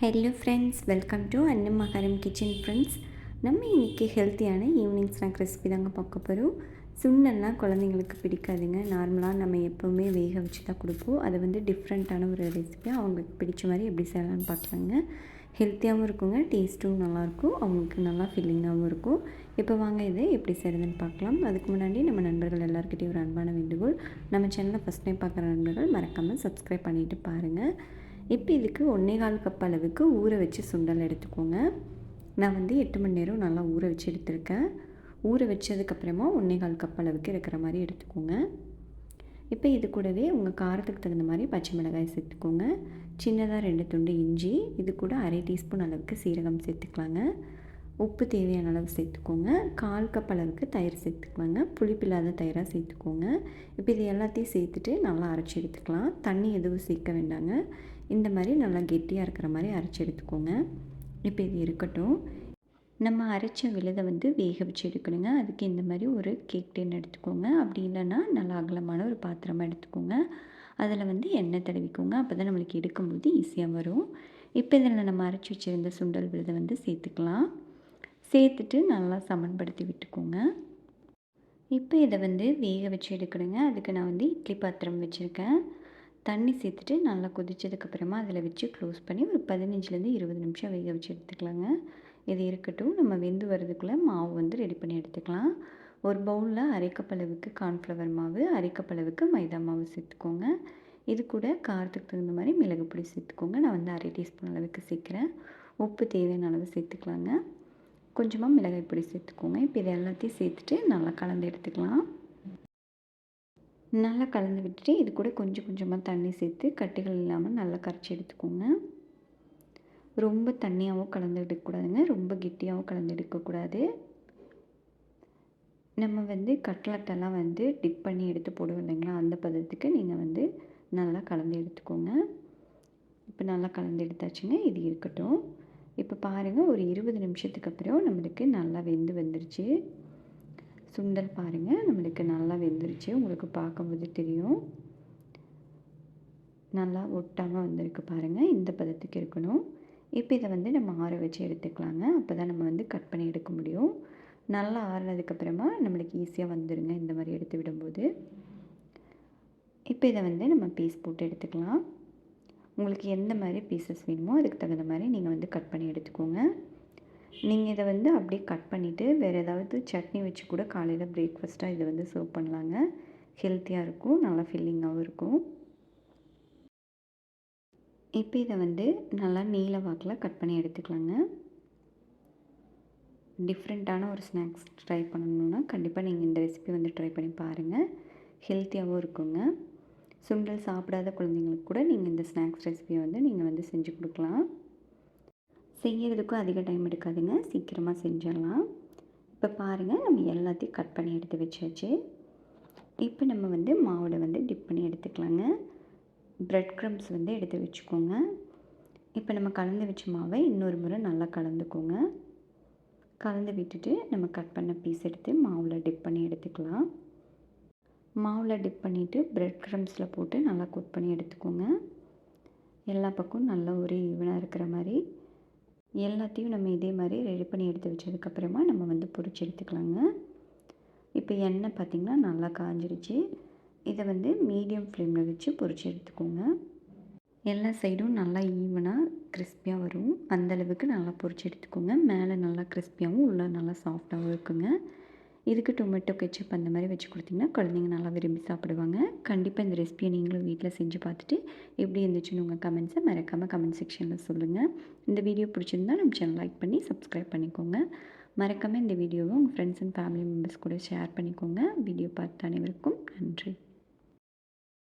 Hello friends welcome to Annamakaram kitchen friends நம்ம இன்றைக்கி ஹெல்த்தியான ஈவினிங் ஸ்நாக் ரெசிபி தாங்க பார்க்க போகிறோம் சுண்டெல்லாம் குழந்தைங்களுக்கு பிடிக்காதுங்க. நார்மலாக நம்ம எப்போவுமே வேக வச்சு தான் கொடுப்போம். அது வந்து டிஃப்ரெண்ட்டான ஒரு ரெசிபி அவங்களுக்கு பிடிச்ச மாதிரி எப்படி செய்யலாம்னு பார்க்கலாங்க. ஹெல்த்தியாகவும் இருக்குங்க டேஸ்ட்டும் நல்லாயிருக்கும். அவங்களுக்கு நல்லா ஃபீலிங்காகவும் இருக்கும். இப்போ வாங்க இதை எப்படி செய்கிறதுன்னு பார்க்கலாம். அதுக்கு முன்னாடி நம்ம நண்பர்கள் எல்லாருக்கிட்டையும் ஒரு அன்பான வேண்டுகோள். நம்ம சேனலை ஃபஸ்ட் டைம் பார்க்குற நண்பர்கள் மறக்காமல் சப்ஸ்கிரைப் பண்ணிவிட்டு பாருங்கள் இப்போ இதுக்கு ஒன்றே கால் கப் அளவுக்கு ஊற வச்சு சுண்டல் எடுத்துக்கோங்க. நான் வந்து எட்டு மணி நேரம் நல்லா ஊற வச்சு எடுத்திருக்கேன். ஊற வச்சதுக்கப்புறமா ஒன்றே கால் கப் அளவுக்கு இருக்கிற மாதிரி எடுத்துக்கோங்க. இப்போ இது கூடவே உங்கள் காரத்துக்கு தகுந்த மாதிரி பச்சை மிளகாய் சேர்த்துக்கோங்க. சின்னதாக ரெண்டு துண்டு இஞ்சி இது கூட அரை டீஸ்பூன் அளவுக்கு சீரகம் சேர்த்துக்கலாங்க. உப்பு தேவையான அளவு சேர்த்துக்கோங்க. கால் கப் அளவுக்கு தயிர் சேர்த்துக்குவாங்க புளிப்பில்லாத தயிராக சேர்த்துக்கோங்க. இப்போ இது எல்லாத்தையும் சேர்த்துட்டு நல்லா அரைச்சி எடுத்துக்கலாம். தண்ணி எதுவும் சேர்க்க வேண்டாங்க. இந்த மாதிரி நல்லா கெட்டியாக இருக்கிற மாதிரி அரைச்சி எடுத்துக்கோங்க. இப்போ இது இருக்கட்டும். நம்ம அரைச்ச விழுதை வந்து வேக வச்சு எடுக்கணுங்க. அதுக்கு இந்த மாதிரி ஒரு கேக் டின் எடுத்துக்கோங்க. அப்படி இல்லைன்னா நல்லா அகலமான ஒரு பாத்திரமாக எடுத்துக்கோங்க. அதில் வந்து எண்ணெய் தடவிக்கோங்க. அப்போ தான் நம்மளுக்கு எடுக்கும்போது ஈஸியாக வரும். இப்போ இதில் நம்ம அரைச்சி வச்சுருந்த சுண்டல் விழுதை வந்து சேர்த்துக்கலாம். சேர்த்துட்டு நல்லா சமன்படுத்தி விட்டுக்கோங்க. இப்போ இதை வந்து வேக வச்சு எடுக்கணுங்க. அதுக்கு நான் வந்து இட்லி பாத்திரம் வச்சுருக்கேன். தண்ணி சேர்த்துட்டு நல்லா கொதித்ததுக்கப்புறமா அதில் வச்சு க்ளோஸ் பண்ணி ஒரு பதினஞ்சுலேருந்து இருபது நிமிஷம் வேக வச்சு எடுத்துக்கலாங்க. இது இருக்கட்டும் நம்ம வெந்து வர்றதுக்குள்ளே மாவு வந்து ரெடி பண்ணி எடுத்துக்கலாம். ஒரு பவுலில் அரைக்கப்பளவுக்கு கார்ன்ஃப்ளவர் மாவு அரைக்கப்பளவுக்கு மைதா மாவு சேர்த்துக்கோங்க. இது கூட காரத்துக்கு தகுந்த மாதிரி மிளகு பொடி சேர்த்துக்கோங்க. நான் வந்து அரை டீஸ்பூன் அளவுக்கு சேர்க்குறேன். உப்பு தேவையான அளவு சேர்த்துக்கலாங்க. கொஞ்சமாக மிளகாய் பொடி சேர்த்துக்கோங்க. இப்போ இது எல்லாத்தையும் சேர்த்துட்டு நல்லா கலந்து எடுத்துக்கலாம். நல்லா கலந்து விட்டுட்டு இது கூட கொஞ்சம் கொஞ்சமாக தண்ணி சேர்த்து கட்டிகள் இல்லாமல் நல்லா கரைச்சி எடுத்துக்கோங்க. ரொம்ப தண்ணியாகவும் கலந்து எடுக்கக்கூடாதுங்க. ரொம்ப கெட்டியாகவும் கலந்து எடுக்கக்கூடாது. நம்ம வந்து கட்லட்டெல்லாம் வந்து டிப் பண்ணி எடுத்து போடுவோம் இல்லைங்களா? அந்த பதத்துக்கு நீங்கள் வந்து நல்லா கலந்து எடுத்துக்கோங்க. இப்போ நல்லா கலந்து எடுத்தாச்சுங்க. இது இருக்கட்டும். இப்போ பாருங்கள் ஒரு இருபது நிமிஷத்துக்கு அப்புறம் நம்மளுக்கு நல்லா வெந்து வந்துருச்சு. சுண்டல் பாருங்கள் நம்மளுக்கு நல்லா வெந்துருச்சு. உங்களுக்கு பார்க்கும்போது தெரியும். நல்லா ஒட்டாமல் வந்திருக்கு பாருங்கள் இந்த பதத்துக்கு இருக்கணும். இப்போ இதை வந்து நம்ம ஆற வச்சு எடுத்துக்கலாங்க. அப்போ தான் நம்ம வந்து கட் பண்ணி எடுக்க முடியும். நல்லா ஆறினதுக்கப்புறமா நம்மளுக்கு ஈஸியாக வந்துடுங்க இந்த மாதிரி எடுத்து விடும்போது. இப்போ இதை வந்து நம்ம பீஸ் போட்டு எடுத்துக்கலாம். உங்களுக்கு எந்த மாதிரி பீசஸ் வேணுமோ அதுக்கு தகுந்த மாதிரி நீங்கள் வந்து கட் பண்ணி எடுத்துக்கோங்க. நீங்கள் இதை வந்து அப்படியே கட் பண்ணிவிட்டு வேறு ஏதாவது சட்னி வச்சு கூட காலையில் பிரேக்ஃபாஸ்ட்டாக இதை வந்து சர்வ் பண்ணலாங்க. ஹெல்த்தியாக இருக்கும் நல்லா ஃபில்லிங்காகவும் இருக்கும். இப்போ இதை வந்து நல்லா நீல வாக்கில் கட் பண்ணி எடுத்துக்கலாங்க. டிஃப்ரெண்ட்டான ஒரு ஸ்நாக்ஸ் ட்ரை பண்ணணுன்னா கண்டிப்பாக நீங்கள் இந்த ரெசிபி வந்து ட்ரை பண்ணி பாருங்கள் ஹெல்த்தியாகவும் இருக்குங்க. சுண்டல் சாப்பிடாத குழந்தைங்களுக்கு கூட நீங்கள் இந்த ஸ்நாக்ஸ் ரெசிபியை வந்து நீங்கள் வந்து செஞ்சு கொடுக்கலாம். செய்கிறதுக்கும் அதிக டைம் எடுக்காதுங்க. சீக்கிரமாக செஞ்சிடலாம். இப்போ பாருங்கள் நம்ம எல்லாத்தையும் கட் பண்ணி எடுத்து வச்சாச்சு. இப்போ நம்ம வந்து மாவில் வந்து டிப் பண்ணி எடுத்துக்கலாங்க. ப்ரெட் க்ரம்ஸ் வந்து எடுத்து வச்சுக்கோங்க. இப்போ நம்ம கலந்து வச்ச மாவை இன்னொரு முறை நல்லா கலந்துக்கோங்க. கலந்து விட்டுட்டு நம்ம கட் பண்ண பீஸ் எடுத்து மாவில் டிப் பண்ணி எடுத்துக்கலாம். மாவில் டிப் பண்ணிவிட்டு ப்ரெட் க்ரம்ஸில் போட்டு நல்லா குக் பண்ணி எடுத்துக்கோங்க. எல்லா பக்கம் நல்லா ஒரு ஈவனாக இருக்கிற மாதிரி. எல்லாத்தையும் நம்ம இதே மாதிரி ரெடி பண்ணி எடுத்து வச்சதுக்கப்புறமா நம்ம வந்து பொறிச்சு எடுத்துக்கலாங்க. இப்போ எண்ணெய் பார்த்திங்கன்னா நல்லா காஞ்சிருச்சு. இதை வந்து மீடியம் ஃப்ளேமில் வச்சு பொறிச்சு எடுத்துக்கோங்க. எல்லா சைடும் நல்லா ஈவனாக கிறிஸ்பியாக வரும். அந்தளவுக்கு நல்லா பொறிச்சு எடுத்துக்கோங்க. மேலே நல்லா கிறிஸ்பியாகவும் உள்ளே நல்லா சாஃப்டாகவும் இருக்குங்க. இதுக்கு டொமேட்டோ கெச்சப் அந்த மாதிரி வச்சு கொடுத்திங்கன்னா குழந்தைங்க நல்லா விரும்பி சாப்பிடுவாங்க. கண்டிப்பாக இந்த ரெசிபியை நீங்களும் வீட்டில் செஞ்சு பார்த்துட்டு எப்படி இருந்துச்சுன்னு உங்கள் கமெண்ட்ஸை மறக்காமல் கமெண்ட் செக்ஷனில் சொல்லுங்கள் இந்த வீடியோ பிடிச்சிருந்தா நம்ம சேனல் லைக் பண்ணி சப்ஸ்கிரைப் பண்ணிக்கோங்க. மறக்காமல் இந்த வீடியோவை உங்கள் ஃப்ரெண்ட்ஸ் அண்ட் ஃபேமிலி மெம்பர்ஸ் கூட ஷேர் பண்ணிக்கோங்க. வீடியோ பார்த்த அனைவருக்கும் நன்றி.